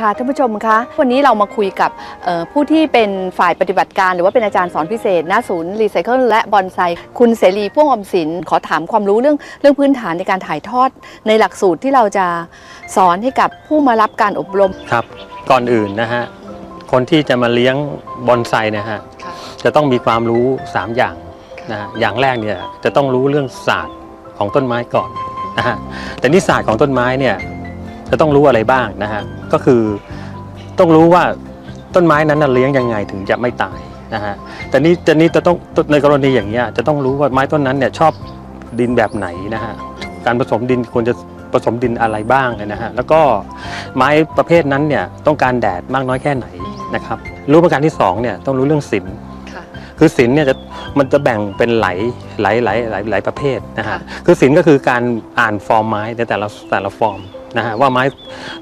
ค่ะท่านผู้ชมคะวันนี้เรามาคุยกับเอ่อผู้ที่เป็นฝ่ายปฏิบัติการ หรือว่าเป็นอาจารย์สอนพิเศษณศูนย์รีไซเคิลและบอนไซคุณเสรีพ่วงอมสินขอถามความรู้เรื่องเรื่องพื้นฐานในการถ่ายทอด ในหลักสูตรที่เราจะสอนให้กับผู้มารับการอบรมครับ ก่อนอื่นนะฮะคนที่จะมาเลี้ยงบอนไซนะฮะจะต้องมีความรู้ 3 อย่างนะฮะอย่างแรกเนี่ยจะต้องรู้เรื่องศาสตร์ของต้นไม้ก่อนนะฮะแต่นี่ศาสตร์ของต้นไม้เนี่ยจะต้องรู้อะไรบ้างนะฮะ ก็คือต้องรู้ว่าต้นไม้นั้นน่ะเลี้ยงยังไงถึงจะไม่ตายนะฮะแต่นี่แต่นี่จะต้องในกรณีอย่างเงี้ยจะต้องรู้ว่าไม้ต้นนั้นเนี่ยชอบดินแบบไหนนะฮะการผสมดินควรจะผสมดินอะไรบ้างนะฮะแล้วก็ไม้ประเภทนั้นเนี่ยต้องการแดดมากน้อยแค่ไหนนะครับรู้ประการที่สองเนี่ยต้องรู้เรื่องศิลป์ค่ะคือศิลป์เนี่ยจะมันจะแบ่งเป็นหลายหลายหลายหลายหลายประเภทนะฮะค่ะคือศิลป์ก็คือการอ่านฟอร์มไม้ในแต่ละแต่ละฟอร์ม นะฮะว่าไม้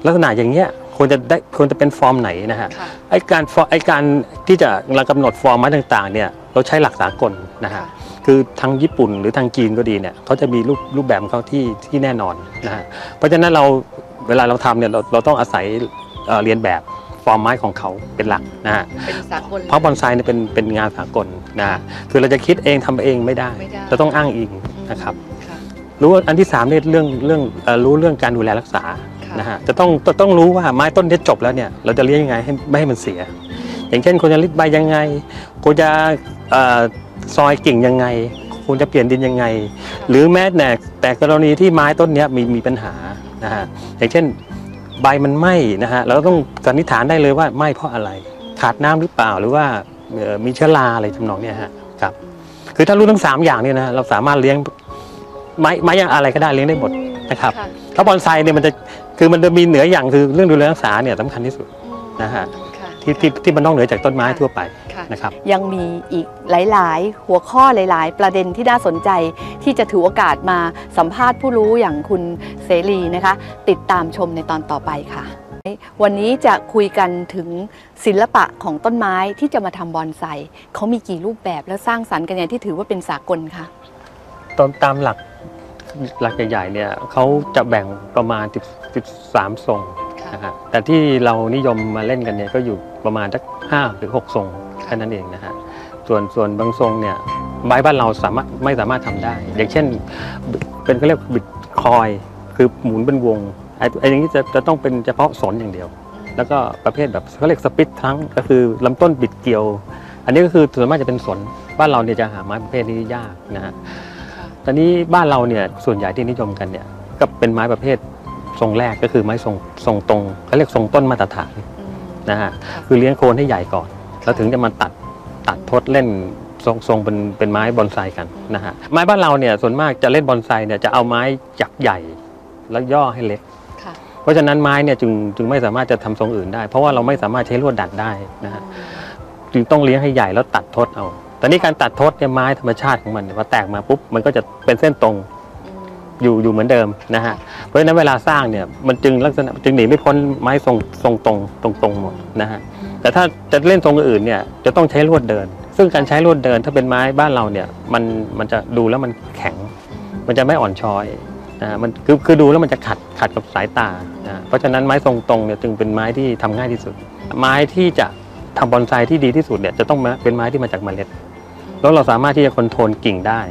ลักษณะอย่างเงี้ยควรจะได้ควรจะเป็นฟอร์มไหนนะฮะค่ะไอการฟอร์ไอการที่จะเรากำหนดฟอร์มไม้ต่างๆเนี่ยเราใช้หลักสากลนะฮะค่ะคือทางญี่ปุ่นหรือทางจีนก็ดีเนี่ยเขาจะมีรูปรูปแบบของเขาที่ที่แน่นอนนะฮะเพราะฉะนั้นเราเวลาเราทำเนี่ยเราเราต้องอาศัยเอ่อเรียนแบบฟอร์มไม้ของเขาเป็นหลักนะฮะเป็นสากลเพราะบอนไซเนี่ยเป็นเป็นงานสากลนะฮะคือเราจะคิดเองทำเองไม่ได้ไม่ได้จะต้องอ้างอิงนะครับค่ะ รู้ว่าอันที่สามเนี่ยเรื่องเรื่องเอ่อรู้เรื่องการดูแลรักษาค่ะนะฮะจะต้องต้องต้องรู้ว่าไม้ต้นที่จบแล้วเนี่ยเราจะเลี้ยงยังไงให้ไม่ให้มันเสีย อย่างเช่นควรจะริดใบยังไงควรจะเอ่อซอยกิ่งยังไงควรจะเปลี่ยนดินยังไง หรือแม้แต่แต่กรณีที่ไม้ต้นเนี้ยมีมีปัญหานะฮะอย่างเช่นใบมันไหม้นะฮะเราก็ต้องสันนิษฐานได้เลยว่าไหม้เพราะอะไร ขาดน้ำหรือเปล่าหรือว่าเอ่อมีเชื้อราอะไรทำนองเนี้ยฮะครับคือถ้ารู้ทั้งสามอย่างเนี่ยนะเราสามารถเลี้ยง ไม้ไม้อย่างอะไรก็ได้เลี้ยงได้หมดนะครับค่ะถ้าบอนไซเนี่ยมันจะคือมันจะมีเหนืออย่างคือเรื่องดูแลรักษาเนี่ยสำคัญที่สุดนะฮะค่ะที่ที่ที่มันนอกเหนือจากต้นไม้ทั่วไปค่ะนะครับยังมีอีกหลาย ๆ หัวข้อหลาย ๆ ประเด็นที่น่าสนใจที่จะถือโอกาสมาสัมภาษณ์ผู้รู้อย่างคุณเสรีนะคะ ติดตามชมในตอนต่อไปค่ะ วันนี้จะคุยกันถึงศิลปะของต้นไม้ที่จะมาทำบอนไซเขามีกี่รูปแบบและสร้างสรรค์กันอย่างที่ถือว่าเป็นสากลคะ ตามตามหลักหลักใหญ่ๆเนี่ยเขาจะแบ่งประมาณ10 13ทรงนะฮะแต่ที่เรานิยมมาเล่นกันเนี่ยก็อยู่ประมาณสักห้าหรือหกทรงแค่นั้นเองนะฮะส่วนส่วนบางทรงเนี่ยไม้บ้านเราสามารถไม่สามารถทำได้ อย่างเช่น เป็นเขาเรียกบิดคอยคือหมุนเป็นวงไอ้ไอ้อย่างนี้จะจะต้องเป็นเฉพาะสนอย่างเดียว แล้วก็ประเภทแบบเขาเรียกสปิตทั้งก็คือลำต้นบิดเกลียว อันนี้ก็คือส่วนมากจะเป็นสนบ้านเราเนี่ยจะหาไม้ประเภทนี้ยากนะฮะ ตอนนี้บ้านเราเนี่ยส่วนใหญ่ที่นิยมกันเนี่ยก็เป็นไม้ประเภททรงแรกก็คือไม้ทรงทรงตรงเขาเรียกทรงต้นมาตรฐานนะฮะคือเลี้ยงโคนให้ใหญ่ก่อน แล้วถึงจะมาตัดตัดทดเล่นทรงทรงเป็นเป็นไม้บอนไซกันนะฮะไม้บ้านเราเนี่ยส่วนมากจะเล่นบอนไซเนี่ยจะเอาไม้จักใหญ่แล้วย่อให้เล็กค่ะเพราะฉะนั้นไม้เนี่ยจึงจึงไม่สามารถจะทำทรงอื่นได้ เพราะว่าเราไม่สามารถใช้ลวดดัดได้นะฮะจึงต้องเลี้ยงให้ใหญ่แล้วตัดทดเอา ตอนนี้การตัดทดเนี่ยไม้ธรรมชาติของมันเนี่ยพอแตกมาปุ๊บมันก็จะเป็นเส้นตรงอยู่อยู่เหมือนเดิมนะฮะ เพราะฉะนั้นเวลาสร้างเนี่ยมันจึงลักษณะจึงหนีไม่พ้นไม้ทรงทรงตรงตรงตรงหมดนะฮะ แต่ถ้าจะเล่นทรงอื่นเนี่ยจะต้องใช้ลวดเดิน ซึ่งการใช้ลวดเดินถ้าเป็นไม้บ้านเราเนี่ยมันมันจะดูแล้วมันแข็ง มันจะไม่อ่อนช้อยนะฮะมันคือคือดูแล้วมันจะขัดขัดกับสายตานะเพราะฉะนั้นไม้ทรงตรงเนี่ยจึงเป็นไม้ที่ทำง่ายที่สุด ไม้ที่จะทำบอนไซที่ดีที่สุดเนี่ยจะต้องเป็นไม้ที่มาจากเมล็ด แล้วเราสามารถที่จะคอนโทรลกิ่งได้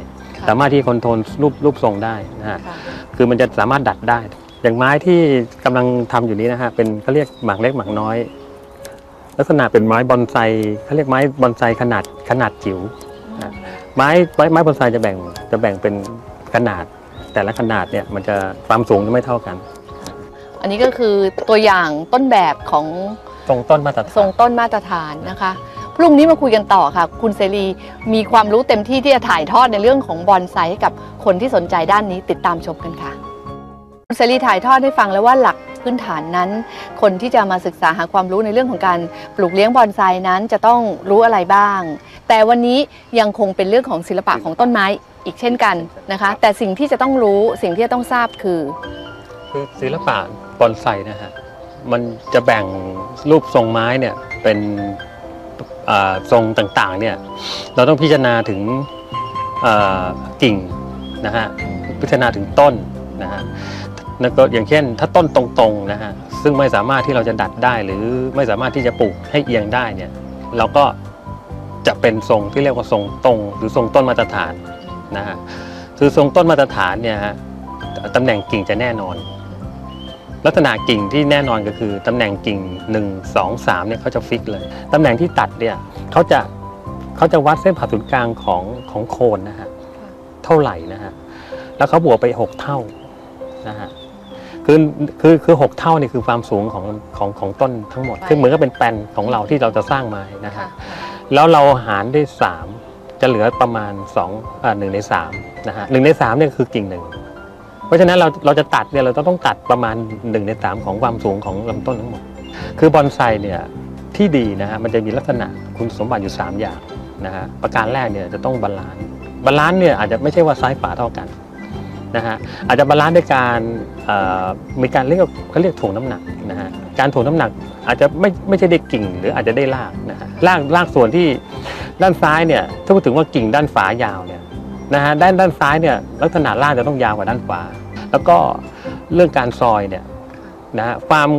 สามารถที่จะคอนโทรลรูปรูปทรงได้นะฮะค่ะคือมันจะสามารถดัดได้ อย่างไม้ที่กำลังทำอยู่นี้นะฮะเป็นเขาเรียกหมากเล็กหมากน้อย ลักษณะเป็นไม้บอนไซเขาเรียกไม้บอนไซขนาดขนาดจิ๋วไม้ไม้ไม้บอนไซจะแบ่งจะแบ่งเป็นขนาด แต่ละขนาดเนี่ยมันจะความสูงจะไม่เท่ากัน อันนี้ก็คือตัวอย่างต้นแบบของทรงต้นมาตรฐานทรงต้นมาตรฐานนะคะ พรุ่งนี้มาคุยกันต่อค่ะ คุณเสรีมีความรู้เต็มที่ที่จะถ่ายทอดในเรื่องของบอนไซให้กับคนที่สนใจด้านนี้ติดตามชมกันค่ะ คุณเสรีถ่ายทอดให้ฟังแล้วว่าหลักพื้นฐานนั้น คนที่จะมาศึกษาหาความรู้ในเรื่องของการปลูกเลี้ยงบอนไซนั้นจะต้องรู้อะไรบ้าง แต่วันนี้ยังคงเป็นเรื่องของศิลปะของต้นไม้อีกเช่นกันนะคะ แต่สิ่งที่จะต้องรู้สิ่งที่จะต้องทราบคือคือศิลปะบอนไซนะฮะมันจะแบ่งรูปทรงไม้เนี่ยเป็น ทรงต่างๆเนี่ยเราต้องพิจารณาถึงกิ่งนะฮะพิจารณาถึงต้นนะฮะแล้วก็อย่างเช่น ถ้าต้นตรงๆนะฮะซึ่งไม่สามารถที่เราจะดัดได้หรือไม่สามารถที่จะปลูกให้เอียงได้เนี่ยเราก็จะเป็นทรงที่เรียกว่าทรงตรง หรือทรงต้นมาตรฐานนะฮะคือทรงต้นมาตรฐานเนี่ยฮะตำแหน่งกิ่งจะแน่นอน ลักษณะกิ่งที่แน่นอนก็คือตำแหน่งกิ่ง 1 2 3เนี่ยเขาจะฟิกเลยตำแหน่งที่ตัดเนี่ยเขาจะเขาจะวัดเส้นผ่าศูนย์กลางของของโคนนะฮะเท่าไหร่นะฮะแล้วเขาบวกไป 6 เท่านะฮะคือคือคือหกเท่านี่คือความสูงของของของต้นทั้งหมดใช่คือเหมือนกับเป็นแปลนของเราที่เราจะสร้างไม้นะค่ะฮะแล้วเราหารด้วย3จะเหลือประมาณ2อ่าหนึ่งใน3นะฮะหนึ่งใน3เนี่ยคือกิ่งหนึ่ง เพราะฉะนั้นเราเราจะตัดเนี่ยเราต้องต้องตัดประมาณ1ใน3 ของความสูงของลำต้นทั้งหมด คือบอนไซเนี่ยที่ดีนะฮะมันจะมีลักษณะคุณสมบัติอยู่ 3 อย่างนะฮะประการแรกเนี่ยจะต้องบาลานซ์บาลานซ์เนี่ยอาจจะไม่ใช่ว่าซ้ายขวาเท่ากันนะฮะอาจจะบาลานซ์ด้วยการมีการเรียกเขาเรียกถ่วงน้ำหนักนะฮะการถ่วงน้ำหนักอาจจะไม่ไม่ใช่ได้กิ่ง หรืออาจจะได้รากนะฮะรากรากส่วนที่ด้านซ้ายเนี่ยถ้าพูดถึงว่ากิ่งด้านฝายาวเนี่ย นะฮะด้านด้านซ้ายเนี่ยลักษณะรากจะต้องยาวกว่าด้านขวา แล้วก็เรื่องการซอยเนี่ยนะฮะความ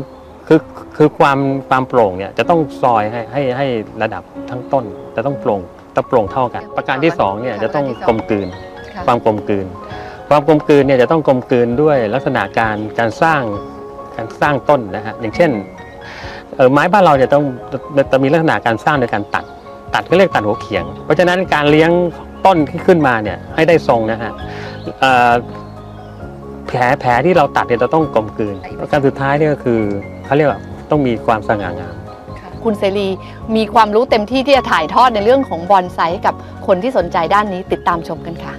คือคือความความโปร่งเนี่ยจะต้องซอยให้ให้ให้ระดับทั้งต้นจะต้องโปร่งต้องโปร่งเท่ากัน ประการที่สองเนี่ยจะต้องกลมกลืนค่ะความกลมกลืน ความกลมกลืนเนี่ยจะต้องกลมกลืนด้วยลักษณะการการสร้างการสร้างต้นนะฮะอย่างเช่นเออไม้บ้านเราเนี่ยต้องจะมีลักษณะการสร้างโดยการตัด ตัดก็เรียกตัดหัวเขียง เพราะฉะนั้นการเลี้ยง ต้นที่ขึ้นมาเนี่ยให้ได้ทรงนะฮะเอ่อแผลแผลที่เราตัดเนี่ยจะต้องกลมกลืนประการสุดท้ายเนี่ยก็คือเขาเรียกว่าต้องมีความสง่างามคุณเสรีมีความรู้เต็มที่ที่จะถ่ายทอดในเรื่องของบอนไซให้กับคนที่สนใจด้านนี้ติดตามชมกันค่ะ